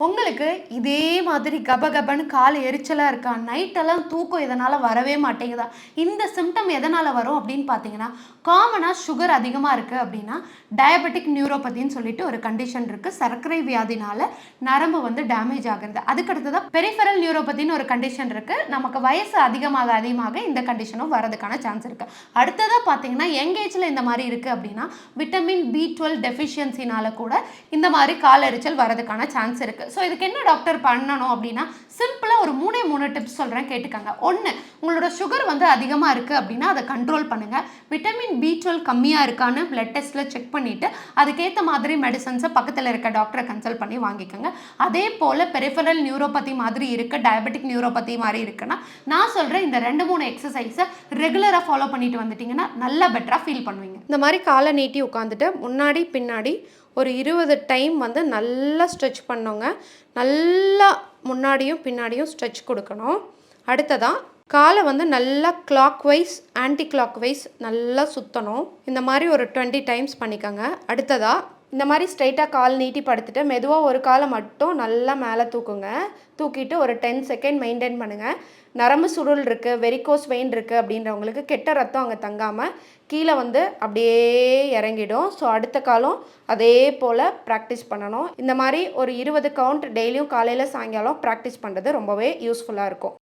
உங்களுக்கு இதே மாதிரி கபகபன்னு கால் எரிச்சலாக இருக்கா? நைட்டெல்லாம் தூக்கம் இதனால் வரவே மாட்டேங்குதா? இந்த சிம்டம் எதனால் வரும் அப்படின்னு பார்த்தீங்கன்னா காமனாக சுகர் அதிகமாக இருக்குது அப்படின்னா டயபெட்டிக் நியூரோபதின்னு சொல்லிட்டு ஒரு கண்டிஷன் இருக்குது சர்க்கரை வியாதினால் நரம்பு வந்து டேமேஜ் ஆகுறது. அதுக்கடுத்ததாக பெரிஃபரல் நியூரோபதின்னு ஒரு கண்டிஷன் இருக்குது நமக்கு வயசு அதிகமாக அதிகமாக இந்த கண்டிஷனும் வரதுக்கான சான்ஸ் இருக்குது அடுத்ததாக பார்த்தீங்கன்னா யங் ஏஜில் இந்த மாதிரி இருக்குது அப்படின்னா விட்டமின் பி டுவெல் டெஃபிஷியன்சினால் கூட இந்த மாதிரி கால் எரிச்சல் வரதுக்கான சான்ஸ் இருக்குது ஸோ இதுக்கு என்ன டாக்டர் பண்ணணும் அப்படின்னா சிம்பிளாக ஒரு மூணே மூணு டிப்ஸ் சொல்கிறேன் கேட்டுக்கோங்க. ஒன்று உங்களோட சுகர் வந்து அதிகமாக இருக்குது அப்படின்னா அதை கண்ட்ரோல் பண்ணுங்கள் விட்டமின் பி டுவெல் கம்மியாக இருக்கான்னு பிளட் டெஸ்ட்டில் செக் பண்ணிவிட்டு அதுக்கேற்ற மாதிரி மெடிசன்ஸை பக்கத்தில் இருக்க டாக்டரை கன்சல்ட் பண்ணி வாங்கிக்கோங்க. அதே போல் பெரிஃபரல் நியூரோபதி மாதிரி இருக்க டயபெட்டிக் நியூரோபதி மாதிரி இருக்குன்னா நான் சொல்கிறேன் இந்த ரெண்டு மூணு எக்ஸசைஸை ரெகுலராக ஃபாலோ பண்ணிட்டு வந்துட்டிங்கன்னா நல்லா பெட்டராக ஃபீல் பண்ணுவீங்க. இந்த மாதிரி காலை நீட்டி உட்காந்துட்டு முன்னாடி பின்னாடி ஒரு இருபது டைம் வந்து நல்லா ஸ்ட்ரெச் பண்ணோங்க. நல்லா முன்னாடியும் பின்னாடியும் ஸ்ட்ரெச் கொடுக்கணும். அடுத்ததாக காலை வந்து நல்லா clockwise anti clock wise நல்லா சுற்றணும் இந்த மாதிரி ஒரு டுவெண்ட்டி டைம்ஸ் பண்ணிக்கோங்க. அடுத்ததாக இந்த மாதிரி ஸ்ட்ரைட்டாக கால் நீட்டி படுத்துட்டு மெதுவாக ஒரு காலை மட்டும் நல்லா மேலே தூக்குங்க. தூக்கிட்டு ஒரு டென் செகண்ட் மெயின்டைன் பண்ணுங்கள் நரம்பு சுருள் இருக்குது வெரிகோஸ் வெயின் இருக்குது அப்படின்றவங்களுக்கு கெட்ட ரத்தம் அங்கே தங்காமல் கீழே வந்து அப்படியே இறங்கிடும். ஸோ அடுத்த காலம் அதே போல் ப்ராக்டிஸ் பண்ணணும். இந்த மாதிரி ஒரு இருபது கவுண்ட் டெய்லியும் காலையில் சாயங்காலம் ப்ராக்டிஸ் பண்ணுறது ரொம்பவே யூஸ்ஃபுல்லாக இருக்கும்.